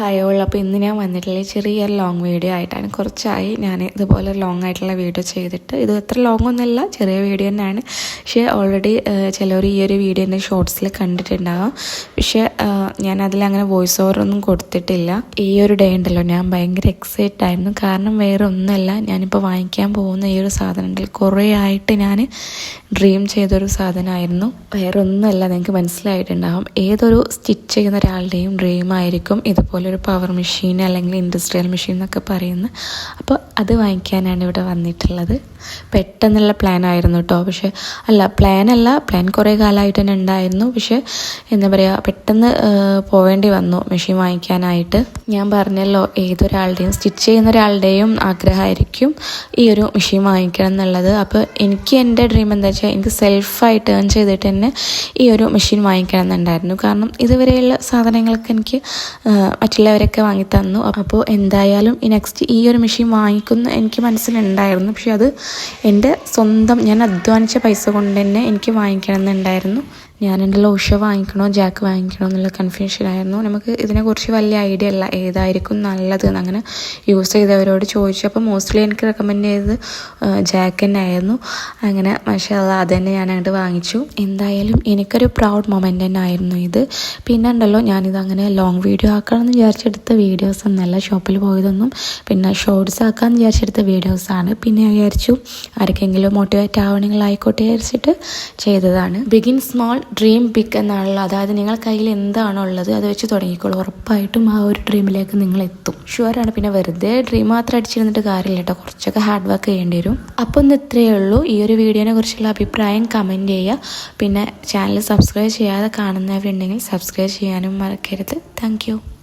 Hi അപ്പോൾ ഇന്ന് ഞാൻ വന്നിട്ടുള്ള ചെറിയൊരു ലോങ് വീഡിയോ ആയിട്ടാണ്. കുറച്ചായി ഞാൻ ഇതുപോലെ ലോങ് ആയിട്ടുള്ള വീഡിയോ ചെയ്തിട്ട്. ഇത് അത്ര ലോങ് ഒന്നുമല്ല ചെറിയ വീഡിയോ തന്നെയാണ്. പക്ഷേ ഓൾറെഡി ചിലവർ ഈ ഒരു വീഡിയോ എന്റെ ഷോർട്സിൽ കണ്ടിട്ടുണ്ടാകാം പക്ഷേ ഞാൻ അതിലങ്ങനെ വോയിസ് ഓവർ ഒന്നും കൊടുത്തിട്ടില്ല. ഈ ഒരു ഡേ ഉണ്ടല്ലോ ഞാൻ ഭയങ്കര എക്സൈറ്റ് ആയിരുന്നു. കാരണം വേറെ ഒന്നുമല്ല ഞാനിപ്പോൾ വാങ്ങിക്കാൻ പോകുന്ന ഈ ഒരു സാധനം ഉണ്ടല്ലോ കുറേ ആയിട്ട് ഞാൻ ഡ്രീം ചെയ്തൊരു സാധനമായിരുന്നു. വേറെ ഒന്നുമല്ല നിങ്ങൾക്ക് മനസ്സിലായിട്ടുണ്ടാകും ഏതൊരു സ്റ്റിച്ച് ചെയ്യുന്ന ഒരാളുടെയും ഡ്രീം ആയിരിക്കും ഇതുപോലെ ഒരു പവർ മെഷീൻ അല്ലെങ്കിൽ ഇൻഡസ്ട്രിയൽ മെഷീൻ എന്നൊക്കെ പറയുന്നത് അപ്പോൾ അത് വാങ്ങിക്കാനാണ് ഇവിടെ വന്നിട്ടുള്ളത്. പെട്ടെന്നുള്ള പ്ലാൻ ആയിരുന്നു കേട്ടോ പക്ഷെ അല്ല പ്ലാൻ അല്ല പ്ലാൻ കുറേ കാലമായിട്ട് തന്നെ ഉണ്ടായിരുന്നു. പക്ഷെ എന്താ പറയുക പെട്ടെന്ന് പോവേണ്ടി വന്നു മെഷീൻ വാങ്ങിക്കാനായിട്ട്. ഞാൻ പറഞ്ഞല്ലോ ഏതൊരാളുടെയും സ്റ്റിച്ച് ചെയ്യുന്ന ഒരാളുടെയും ആഗ്രഹമായിരിക്കും ഈ ഒരു മെഷീൻ വാങ്ങിക്കണം എന്നുള്ളത്. അപ്പോൾ എനിക്ക് എന്റെ ഡ്രീം എന്താ വെച്ചാൽ എനിക്ക് സെൽഫായിട്ട് ഏൺ ചെയ്തിട്ട് തന്നെ ഈ ഒരു മെഷീൻ വാങ്ങിക്കണം എന്നുണ്ടായിരുന്നു. കാരണം ഇതുവരെയുള്ള സാധനങ്ങളൊക്കെ എനിക്ക് മറ്റുള്ളവരൊക്കെ വാങ്ങി തന്നു. അപ്പോൾ എന്തായാലും ഈ നെക്സ്റ്റ് ഈ ഒരു മെഷീൻ വാങ്ങിക്കുന്ന എനിക്ക് മനസ്സിലുണ്ടായിരുന്നു. പക്ഷെ അത് എന്റെ സ്വന്തം ഞാൻ അധ്വാനിച്ച പൈസ കൊണ്ട് തന്നെ എനിക്ക് വാങ്ങിക്കണം എന്നുണ്ടായിരുന്നു. ഞാൻ എന്റെ ലോഷ വാങ്ങിക്കണോ ജാക്ക് വാങ്ങിക്കണോ എന്നുള്ള കൺഫ്യൂഷനായിരുന്നു നമുക്ക് ഇതിനെക്കുറിച്ച് വലിയ ഐഡിയ അല്ല. ഏതായിരിക്കും നല്ലത് അങ്ങനെ യൂസ് ചെയ്തവരോട് ചോദിച്ചു. അപ്പോൾ മോസ്റ്റ്ലി എനിക്ക് റെക്കമെൻഡ് ചെയ്തത് ജാക്ക് തന്നെ ആയിരുന്നു അങ്ങനെ പക്ഷേ അത് തന്നെ ഞാൻ അങ്ങോട്ട് വാങ്ങിച്ചു. എന്തായാലും എനിക്കൊരു പ്രൗഡ് മൊമെന്റ് തന്നെ ആയിരുന്നു ഇത്. പിന്നെ ഉണ്ടല്ലോ ഞാനിത് അങ്ങനെ ലോങ് വീഡിയോ ആക്കാമെന്ന് വിചാരിച്ചെടുത്ത വീഡിയോസ് ഒന്നല്ല ഷോപ്പിൽ പോയതൊന്നും. പിന്നെ ഷോർട്സ് ആക്കാമെന്ന് വിചാരിച്ചെടുത്ത വീഡിയോസാണ് പിന്നെ വിചാരിച്ചു ആർക്കെങ്കിലും മോട്ടിവേറ്റ് ആവണമെങ്കിൽ ആയിക്കോട്ടെ വിചാരിച്ചിട്ട് ചെയ്തതാണ്. ബിഗിൻ സ്മോൾ ഡ്രീം പിക്ക് എന്നാണല്ലോ. അതായത് നിങ്ങൾ കയ്യിൽ എന്താണോ ഉള്ളത് അത് വെച്ച് തുടങ്ങിക്കോളൂ. ഉറപ്പായിട്ടും ആ ഒരു ഡ്രീമിലേക്ക് നിങ്ങൾ എത്തും. ഷുവറാണ് പിന്നെ വെറുതെ ഡ്രീം മാത്രം അടിച്ചിരുന്നിട്ട് കാര്യമില്ല കേട്ടോ കുറച്ചൊക്കെ ഹാർഡ് വർക്ക് ചെയ്യേണ്ടി വരും. അപ്പോൾ ഒന്ന് ഇത്രയേ ഉള്ളൂ. ഈ ഒരു വീഡിയോനെ കുറിച്ചുള്ള അഭിപ്രായം കമന്റ് ചെയ്യുക. പിന്നെ ചാനൽ സബ്സ്ക്രൈബ് ചെയ്യാതെ കാണുന്നവരുണ്ടെങ്കിൽ സബ്സ്ക്രൈബ് ചെയ്യാനും മറക്കരുത്. താങ്ക്